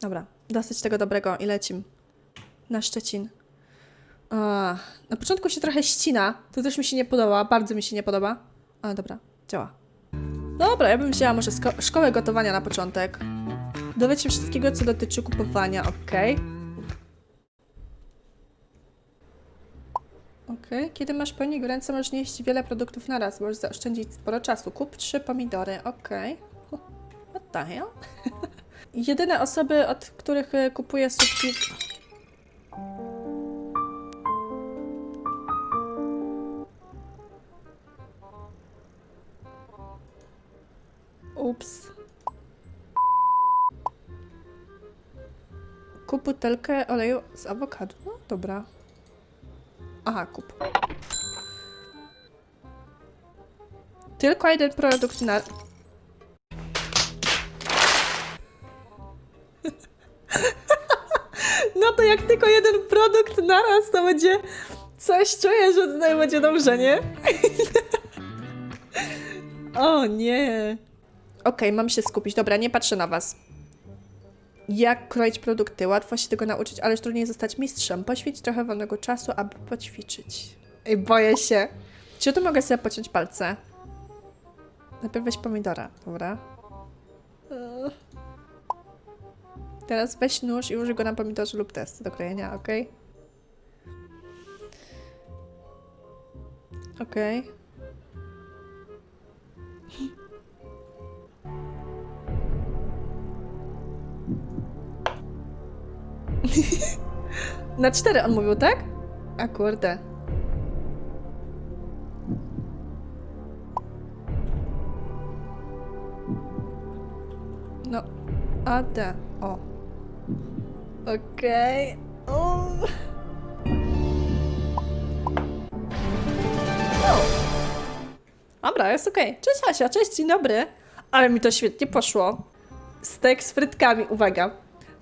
Dobra, dosyć tego dobrego i lecim. Na Szczecin. A, na początku się trochę ścina. To też mi się nie podoba, bardzo mi się nie podoba. Ale dobra, działa. Dobra, ja bym wzięła może szkołę gotowania na początek. Dowiedz się wszystkiego, co dotyczy kupowania, okej. Okej, kiedy masz pełnik w ręce, możesz nieść wiele produktów na raz. Możesz zaoszczędzić sporo czasu. Kup trzy pomidory, okej. What the hell? Jedyne osoby, od których e, kupuję słupki... Ups. Kup butelkę oleju z awokado. No, dobra. Aha, kup. Tylko jeden produkt na... tylko jeden produkt naraz, to będzie... Coś czuję, że tutaj będzie dobrze, nie? o nie. Okej, mam się skupić. Dobra, nie patrzę na was. Jak kroić produkty? Łatwo się tego nauczyć, ale trudniej zostać mistrzem. Poświęć trochę wolnego czasu, aby poćwiczyć. Ej, boję się. Czy tu mogę sobie pociąć palce? Najpierw weź pomidora, dobra. Teraz weź nóż i użyj go na pomidorze lub test do krojenia, ok? Okej. Na cztery on mówił, tak? A kurde. No, A, D, o. Okej. O. No. Dobra, jest okej. Cześć Asia, cześć, dzień dobry. Ale mi to świetnie poszło. Stek z frytkami, uwaga.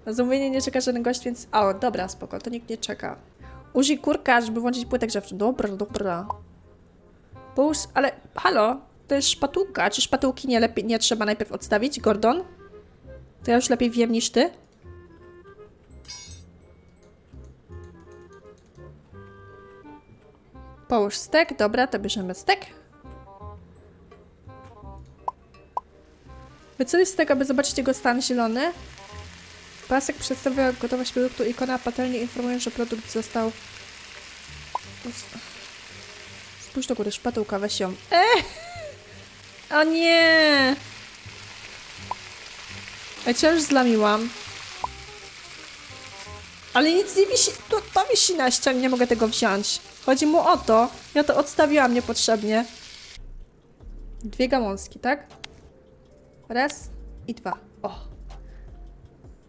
Na zamówienie nie czeka żaden gość, więc... O, dobra, spoko, to nikt nie czeka. Użyj kurka, żeby włączyć płytę grzewczą. Dobra, dobra. Połóż, ale halo, to jest szpatułka. Czy szpatułki nie, lepiej, nie trzeba najpierw odstawić, Gordon? To ja już lepiej wiem niż ty. Połóż stek, dobra, to bierzemy stek. Wyceluj stek, aby zobaczyć jego stan zielony. Pasek przedstawia gotowość produktu. Ikona patelni informuje, że produkt został... Spójrz do góry, szpatułka, weź ją. Eee! O nie! Ja cię już zlamiłam. Ale nic nie wisi. To, to wisi na ścianie, nie mogę tego wziąć. Chodzi mu o to. Ja to odstawiłam niepotrzebnie. Dwie gałązki, tak? Raz i dwa. O.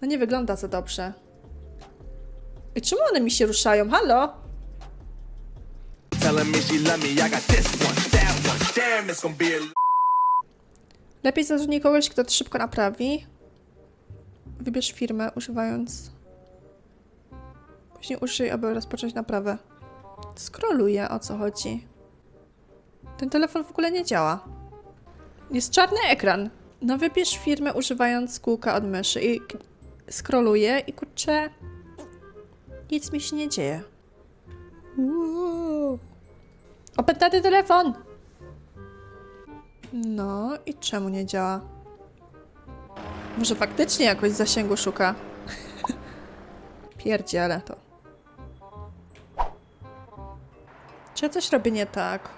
No nie wygląda za dobrze. I czemu one mi się ruszają? Halo? Lepiej zatrudnij kogoś, kto to szybko naprawi. Wybierz firmę, używając... Później użyj, aby rozpocząć naprawę. Skroluję, o co chodzi. Ten telefon w ogóle nie działa. Jest czarny ekran. No wybierz firmę używając kółka od myszy i skroluję i kurczę... Nic mi się nie dzieje. Uuu. Opętany telefon! No i czemu nie działa? Może faktycznie jakoś zasięgu szuka? Pierdziele to. Czy ja coś robię nie tak?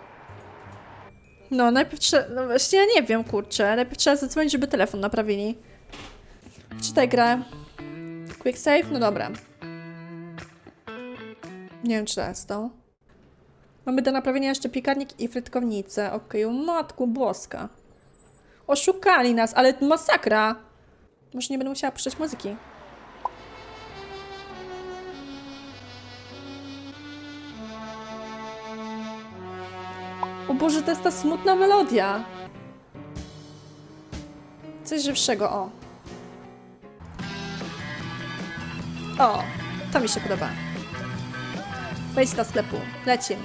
No, najpierw trzeba... No właśnie, ja nie wiem, kurczę. Najpierw trzeba zadzwonić, żeby telefon naprawili. Czytaj grę. Quick save? No dobra. Nie wiem, czy jest to. Mamy do naprawienia jeszcze piekarnik i frytkownicę. Okej, o matku boska. Oszukali nas, ale masakra. Może nie będę musiała puszczać muzyki. Boże, to jest ta smutna melodia. Coś żywszego, o. O, to mi się podoba. Wejdź do sklepu. Lecimy.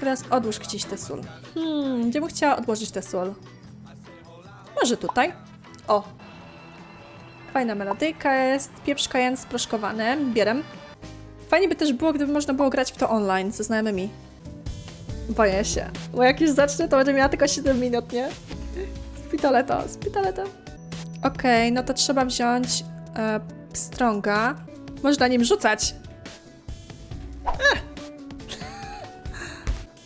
Teraz odłóż gdzieś tę sól. Hmm, gdzie bym chciała odłożyć tę sól? Może tutaj? O! Fajna melodyjka jest. Pieprz kajen sproszkowany. Bierem. Fajnie by też było, gdyby można było grać w to online ze znajomymi. Boję się. Bo jak już zacznę, to będę miała tylko 7 minut, nie? Spitole to, spitole to. Okej, no to trzeba wziąć e, pstrąga. Można nim rzucać. Ech.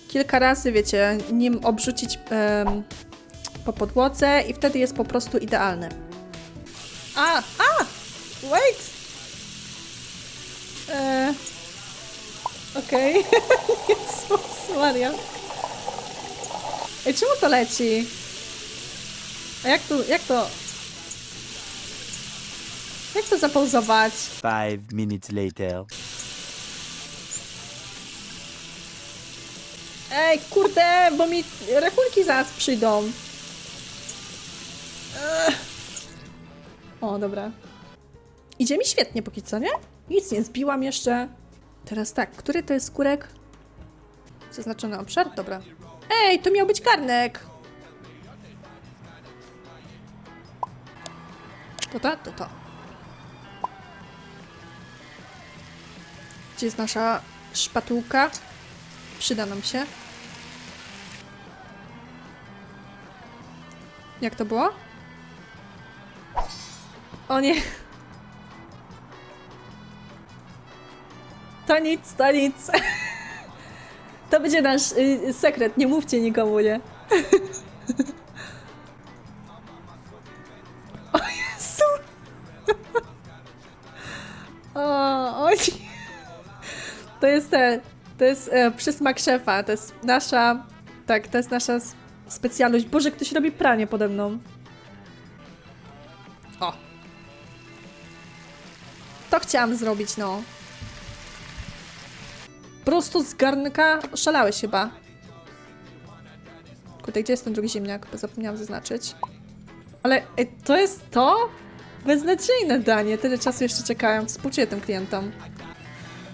Kilka razy, wiecie, nim obrzucić em, po podłodze i wtedy jest po prostu idealny. A, a! Wait! E, Okej. Jezus Maria. Ej, czemu to leci? A jak to, jak to... Jak to zapauzować? Five minutes later. Ej, kurde, bo mi rachunki zaraz przyjdą. Ech. O, dobra. Idzie mi świetnie póki co, nie? Nic nie zbiłam jeszcze. Teraz tak, który to jest skórek? Zaznaczony obszar? Dobra. Ej, to miał być garnek! To to, to to. Gdzie jest nasza szpatułka? Przyda nam się. Jak to było? O nie. To nic, to nic. To będzie nasz y, sekret, nie mówcie nikomu, nie? O Jezu! O, o nie. To jest ten, to jest e, przysmak szefa, to jest nasza, tak, to jest nasza specjalność. Boże, ktoś robi pranie pode mną. O. To chciałam zrobić, no. Prosto z garnka szalałeś chyba. Kurde, gdzie jest ten drugi ziemniak? Bo zapomniałam zaznaczyć. Ale e, to jest to? Beznadziejne danie. Tyle czasu jeszcze czekałem. Współczuję tym klientom.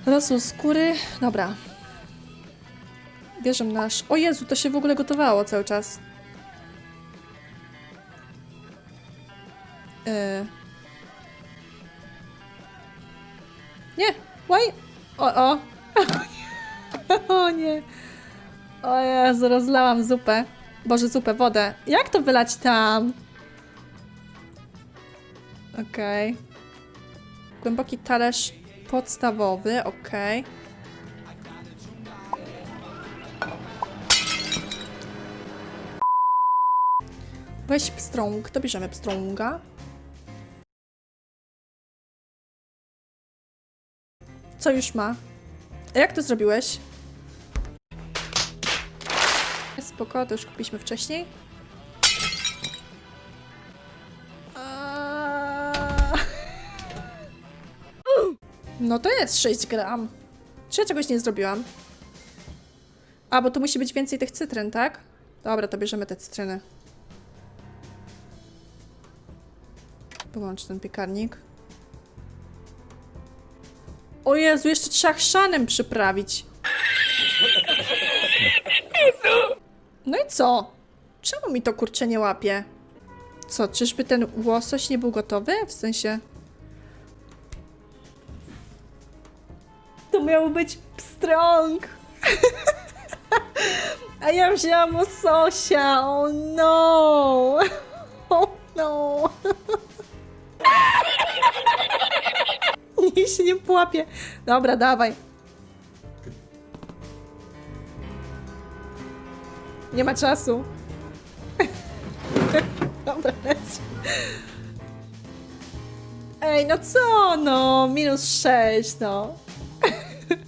Rosół skóry. Dobra. Bierzemy nasz... O Jezu, to się w ogóle gotowało cały czas. Yy. Nie! Why? O, o! nie! O Jezu, rozlałam zupę. Boże, zupę, wodę. Jak to wylać tam? Okej. Głęboki talerz podstawowy, okej. Weź pstrąg, to bierzemy pstrąga. Co już ma? A jak to zrobiłeś? Spoko, to już kupiliśmy wcześniej. No to jest 6 gram. Czy ja czegoś nie zrobiłam? A, bo tu musi być więcej tych cytryn, tak? Dobra, to bierzemy te cytryny. Wyłącz ten piekarnik. O Jezu, jeszcze trzeba chrzanem przyprawić. No i co? Czemu mi to kurcze nie łapie? Co, czyżby ten łosoś nie był gotowy? W sensie... To miał być pstrąg! A ja wzięłam łososia! Oh no! Oh no! Niech się nie połapie. Dobra, dawaj. Nie ma czasu. Dobra, leć. Ej, no co no? Minus 6, no.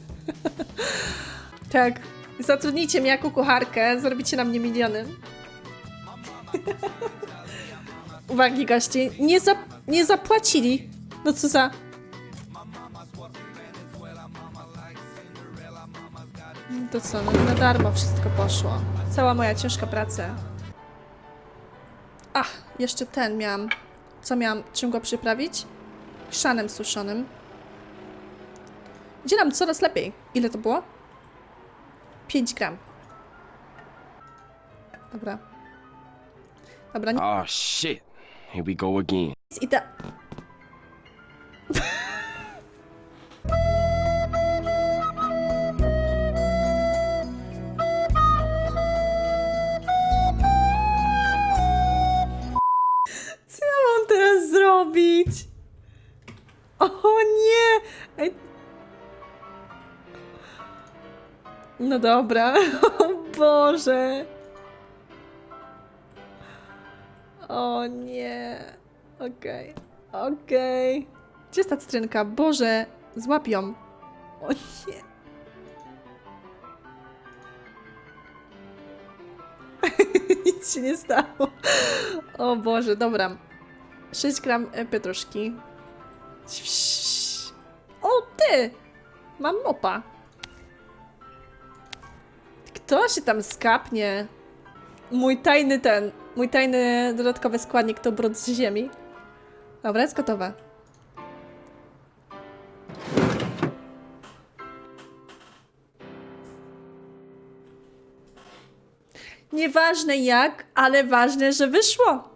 tak. Zatrudnijcie mnie jako kucharkę, zrobicie na mnie miliony. Uwagi gości, nie, zap nie zapłacili. No co za... To co, no na darmo wszystko poszło. Cała moja ciężka praca. Ach, jeszcze ten miałam. Co miałam? Czym go przyprawić? Szanem suszonym. Idzie nam coraz lepiej. Ile to było? 5 gram. Dobra. Dobra, nic Oh shit. Here we go again. No dobra. O Boże. O nie. Okej. Okej. Gdzie jest ta cytrynka? Boże. Złap ją. O nie. Nic się nie stało. O Boże, dobra. 6 gram e, pietruszki. O, ty! Mam mopa. Kto się tam skapnie? Mój tajny ten, mój tajny dodatkowy składnik to brud z ziemi. Dobra, jest gotowe. Nieważne jak, ale ważne, że wyszło.